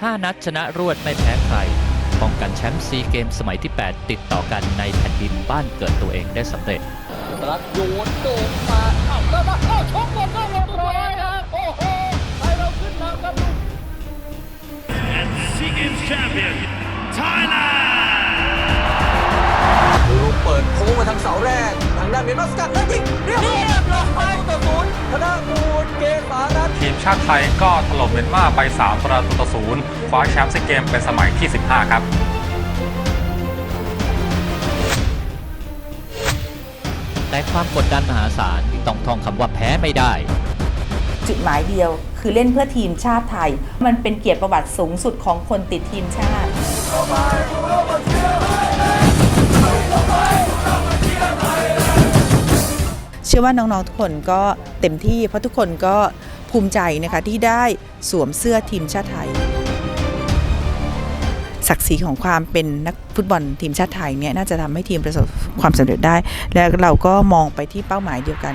5 นัดชนะรวดไม่แพ้ใคร ป้องกันแชมป์ซีเกมสมัยที่ 8 ติดต่อกันในแผ่นดินบ้านเกิดตัวเองได้สำเร็จสลัดโยนโด่งมาเอ้าแล้วมาเข้าชกหมดก็เรียบร้อยครับโอ้โหไทยเราขึ้นนำครับลูก and SEA Games champion, Thailand! ลูกเปิดโค้งมาทางเสาแรก ทางด้านเมียนมาสกัดแล้วยิง ชาติไทยก็ถล่มเมียนมาไป 3 ประตูต่อศูนย์คว้าแชมป์ซีเกมเป็นสมัยที่ 15 ครับแต่ความกดดันมหาศาลต้องท่องคำว่าแพ้ไม่ได้ จุดหมายเดียว คือเล่นเพื่อทีมชาติไทย มันเป็นเกียรติประวัติสูงสุดของคนติดทีมชาติ เชื่อว่าน้องๆทุกคนก็เต็มที่เพราะทุกคนก็ ภูมิใจนะคะที่ได้สวมเสื้อทีมชาติไทย ศักดิ์ศรีของความเป็นนักฟุตบอลทีมชาติไทยเนี่ยน่าจะทำให้ทีมประสบความสำเร็จได้ และเราก็มองไปที่เป้าหมายเดียวกัน